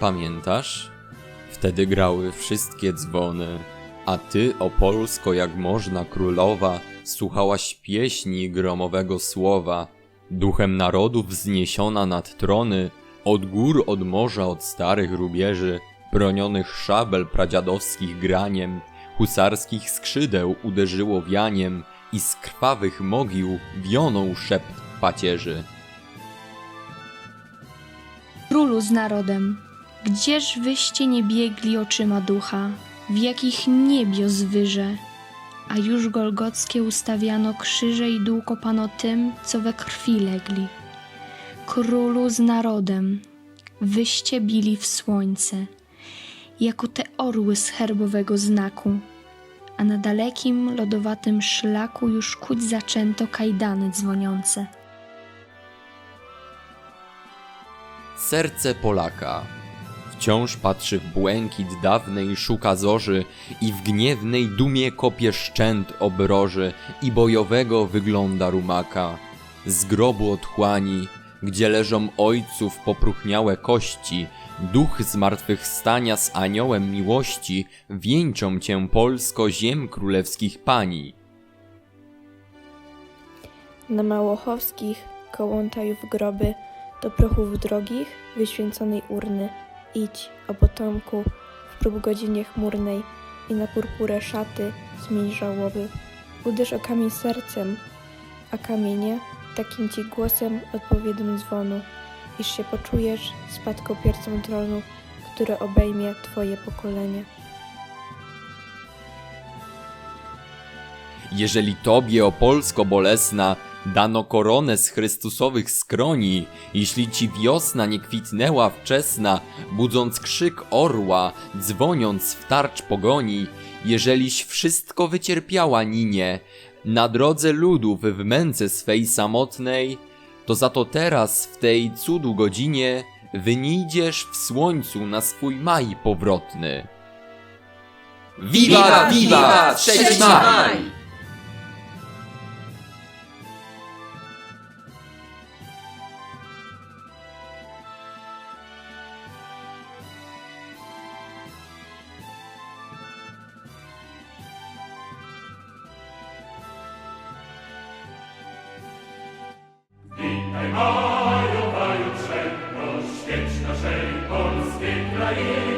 Pamiętasz? Wtedy grały wszystkie dzwony, a ty, o Polsko jak można królowa, słuchałaś pieśni gromowego słowa. Duchem narodów wzniesiona nad trony, od gór, od morza, od starych rubieży, bronionych szabel pradziadowskich graniem, husarskich skrzydeł uderzyło wianiem i z krwawych mogił wionął szept pacierzy. Królu z narodem, gdzież wyście nie biegli oczyma ducha, w jakich niebios wyże, a już golgockie ustawiano krzyże i dół kopano tym, co we krwi legli. Królu z narodem, wyście bili w słońce, jako te orły z herbowego znaku, a na dalekim, lodowatym szlaku już kuć zaczęto kajdany dzwoniące. Serce Polaka wciąż patrzy w błękit dawnej szuka zorzy i w gniewnej dumie kopie szczęt obroży i bojowego wygląda rumaka. Z grobu otchłani, gdzie leżą ojców popróchniałe kości, duch zmartwychwstania z aniołem miłości wieńczą cię Polsko ziem królewskich pani. Na Małochowskich kołątajów groby, do prochów drogich wyświęconej urny. Idź, o potomku, w prób godzinie chmurnej i na purpurę szaty zmień żałoby. Uderz o kamień sercem, a kamienie takim ci głosem odpowiednim dzwonu, iż się poczujesz spadkopiercą tronu, który obejmie twoje pokolenie. Jeżeli Tobie, o Polsko bolesna, dano koronę z Chrystusowych skroni, jeśli Ci wiosna nie kwitnęła wczesna, budząc krzyk orła, dzwoniąc w tarcz pogoni, jeżeliś wszystko wycierpiała ninie, na drodze ludów w męce swej samotnej, to za to teraz w tej cudu godzinie wynijdziesz w słońcu na swój maj powrotny. Wiwa, wiwa, trzeci maj! Israel.